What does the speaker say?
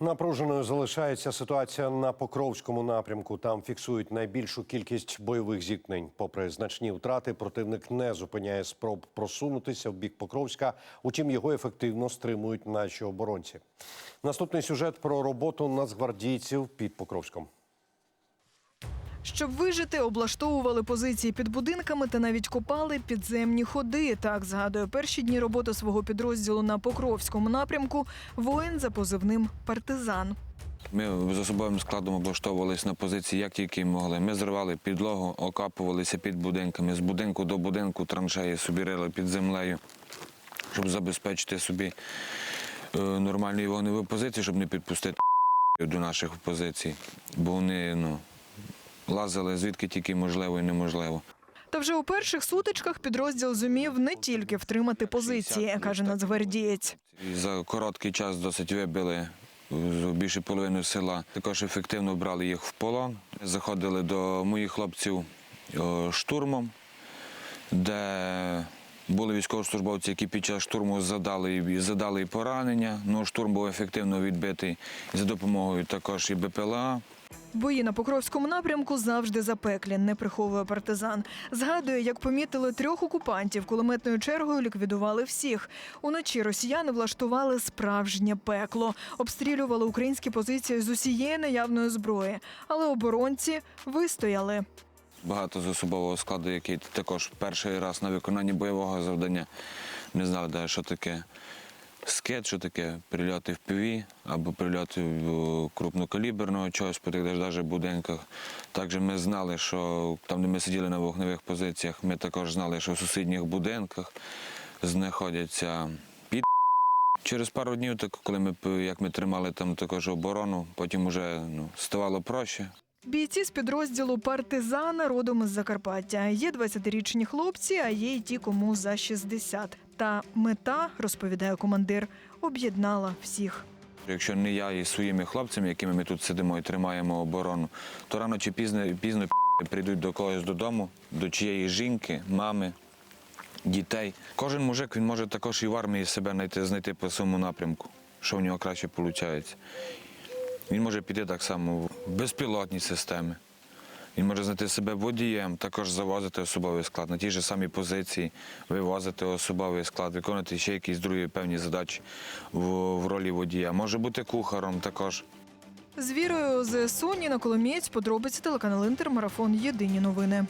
Напруженою залишається ситуація на Покровському напрямку. Там фіксують найбільшу кількість бойових зіткнень. Попри значні втрати, противник не зупиняє спроб просунутися в бік Покровська. Утім, його ефективно стримують наші оборонці. Наступний сюжет про роботу нацгвардійців під Покровськом. Щоб вижити, облаштовували позиції під будинками та навіть копали підземні ходи. Так згадує перші дні роботи свого підрозділу на Покровському напрямку воїн за позивним партизан. Ми з особовим складом облаштовувалися на позиції, як тільки могли. Ми зривали підлогу, окапувалися під будинками. З будинку до будинку траншеї собі рили під землею, щоб забезпечити собі е, нормальні вогневі позиції, щоб не підпустити до наших позицій. Бо вони ну, лазили звідки тільки можливо і неможливо. Та вже у перших сутичках підрозділ зумів не тільки втримати позиції, каже нацгвардієць. За короткий час досить вибили більше половини села. Також ефективно брали їх в полон. Заходили до моїх хлопців штурмом, де були військовослужбовці, які під час штурму задали, задали і поранення. Ну, штурм був ефективно відбитий за допомогою також і БПЛА. Бої на Покровському напрямку завжди запеклі, не приховує партизан. Згадує, як помітили трьох окупантів, кулеметною чергою ліквідували всіх. Уночі росіяни влаштували справжнє пекло, обстрілювали українські позиції з усієї наявної зброї, але оборонці вистояли. Багато з особового складу, який також перший раз на виконанні бойового завдання не знали, де, що таке скет, що таке прильоти в піві або прильоти в крупнокаліберного чогось по тих навіть будинках. Також ми знали, що там, де ми сиділи на вогневих позиціях, ми також знали, що в сусідніх будинках знаходяться. Через пару днів, так, коли ми, як ми тримали там також оборону, потім вже ну, ставало проще. Бійці з підрозділу партизана родом із Закарпаття. Є 20-річні хлопці, а є й ті, кому за 60. Та мета, розповідає командир, об'єднала всіх. Якщо не я і своїми хлопцями, якими ми тут сидимо і тримаємо оборону, то рано чи пізно, пізно прийдуть до когось додому, до чиєї жінки, мами, дітей. Кожен мужик він може також і в армії себе знайти, знайти по своєму напрямку, що в нього краще виходить. Він може піти так само в безпілотні системи. Він може знайти себе водієм, також завозити особовий склад на ті ж самі позиції, вивозити особовий склад, виконувати ще якісь другі певні задачі в, в ролі водія. Може бути кухаром також. З вірою ЗСУ Ніна Коломієць, подробиці телеканал Інтер, марафон Єдині новини.